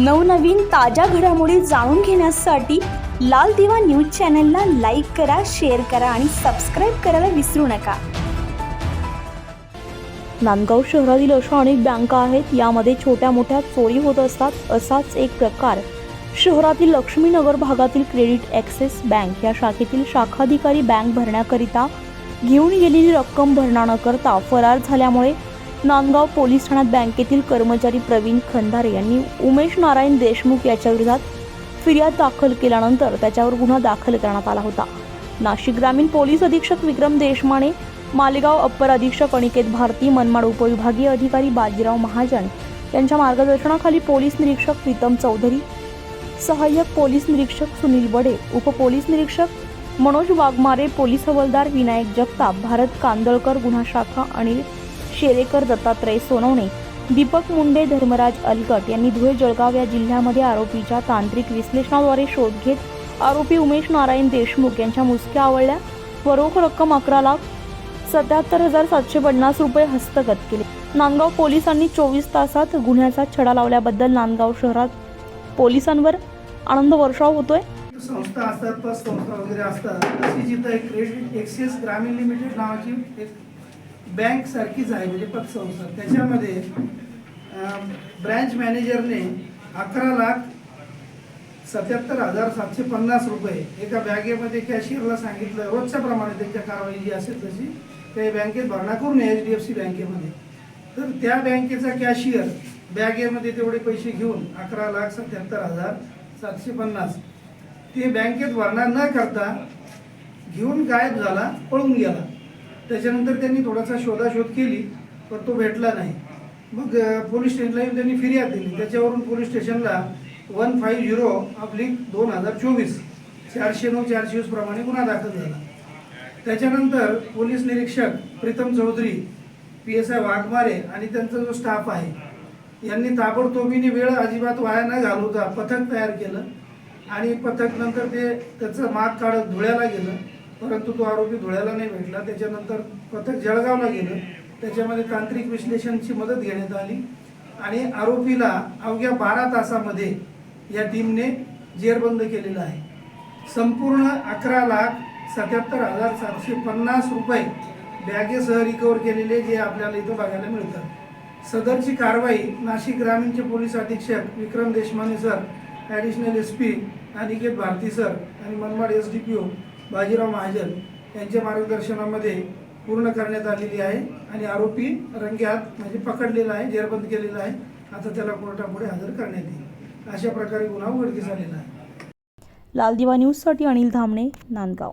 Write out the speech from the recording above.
नवनवीन ताज्या घडामोडी जाणून घेण्यासाठी लाल दिवा न्यूज चॅनलला लाईक करा शेअर करा आणि सबस्क्राईब करायला विसरू नका. नांदगाव शहरातील अशा अनेक बँका आहेत यामध्ये छोट्या मोठ्या चोरी होत असतात असाच एक प्रकार. शहरातील लक्ष्मीनगर भागातील क्रेडिट ॲक्सेस बँक या शाखेतील शाखाधिकारी बँक भरण्याकरिता घेऊन गेलेली रक्कम भरणा न करता फरार झाल्यामुळे नांदगाव पोलीस ठाण्यात बँकेतील कर्मचारी प्रवीण खंदारे यांनी उमेश नारायण देशमुख याच्याविरोधात फिर्याद दाखल केल्यानंतर त्याच्यावर गुन्हा दाखल करण्यात आला होता. नाशिक ग्रामीण पोलीस अधीक्षक विक्रम देशमाने मालेगाव अप्पर अधीक्षक अनिकेत भारती मनमाड उपविभागीय अधिकारी बाजीराव महाजन यांच्या मार्गदर्शनाखाली पोलीस निरीक्षक प्रीतम चौधरी सहाय्यक पोलीस निरीक्षक सुनील बडे उपपोलीस निरीक्षक मनोज वाघमारे पोलीस हवालदार विनायक जगताप भारत कांदळकर गुन्हा शाखा अनिल शेरेकर दत्तात्रय सोनवणे दीपक मुंडे धर्मराज अलगट यांनी धुळे जळगाव या जिल्ह्यामध्ये आरोपीच्या तांत्रिक विश्लेषणाद्वारे शोध घेत आरोपी उमेश नारायण देशमुख यांच्या मुसक्या आवळल्या. व रोख रक्कम अकरा लाख सत्याहत्तर हजार सातशे पन्नास रुपये हस्तगत केले. नांदगाव पोलिसांनी चोवीस तासात गुन्ह्याचा छडा लावल्याबद्दल नांदगाव शहरात पोलिसांवर आनंद वर्षाव होतोय. संस्था असतात संस्था वगैरे असतात. तशी जिथं एक क्रेडिट एक्सिस ग्रामीण लिमिटेड नावाची एक बँक सारखीच आहे म्हणजे पतसंस्था. त्याच्यामध्ये ब्रँच मॅनेजरने अकरा लाख सत्याहत्तर हजार सातशे पन्नास रुपये एका बॅगेमध्ये कॅशियरला सांगितलं रोजच्या प्रमाणे त्यांच्या कारवाई जी असेल तशी त्या बँकेत भरणा करून एच डी एफ सी बँकेमध्ये. तर त्या बँकेचा कॅशियर बॅगेमध्ये तेवढे पैसे घेऊन अकरा लाख सत्याहत्तर हजार सातशे पन्नास ते बँकेत भरणा न करता घेऊन गायब झाला पळून गेला. त्याच्यानंतर त्यांनी थोडासा शोधाशोध केली पण तो भेटला नाही. मग पोलीस स्टेशनला येऊन त्यांनी फिर्याद दिली. त्याच्यावरून पोलीस स्टेशनला वन फाईव्ह झिरो अब्लिक दोन हजार चोवीस चारशे नऊ चारशे वीस प्रमाणे गुन्हा दाखल झाला. त्याच्यानंतर पोलीस निरीक्षक Pritam Chaudhari P S I Waghmare आणि त्यांचा जो स्टाफ आहे यांनी ताबडतोबीने वेळ अजिबात वाया न घालवता पथक तयार केलं आणि पथक नंतर ते त्याचं माग काढत धुळ्याला गेलं. परंतु तो आरोपी धुळ्याला नाही भेटला. त्याच्यानंतर पथक जळगावला गेलं. त्याच्यामध्ये तांत्रिक विश्लेषणची मदत घेण्यात आली. आणि आरोपीला अवघ्या बारा तासामध्ये या टीमने जेरबंद केलेलं आहे. संपूर्ण अकरा लाख सत्याहत्तर हजार सातशे पन्नास रुपये बॅगेसह रिकवर केलेले जे आपल्याला इथं बघायला मिळतात. सदरची कारवाई नाशिक ग्रामीणचे पोलीस अधीक्षक Vikram Deshmane sir additional S P Aniket Bharati sir आणि Manmad S D P O Bajirao Mahajan यांच्या मार्गदर्शनामध्ये पूर्ण करण्यात आलेली आहे आणि आरोपी रंग्यात म्हणजे पकडलेला आहे जेरबंद केलेला आहे. आता त्याला कोर्टापुढे हजर करण्यात येईल. अशा प्रकारे गुन्हा उघडकीस आलेला आहे. लाल दिवा न्यूजसाठी अनिल धामणे नांदगाव.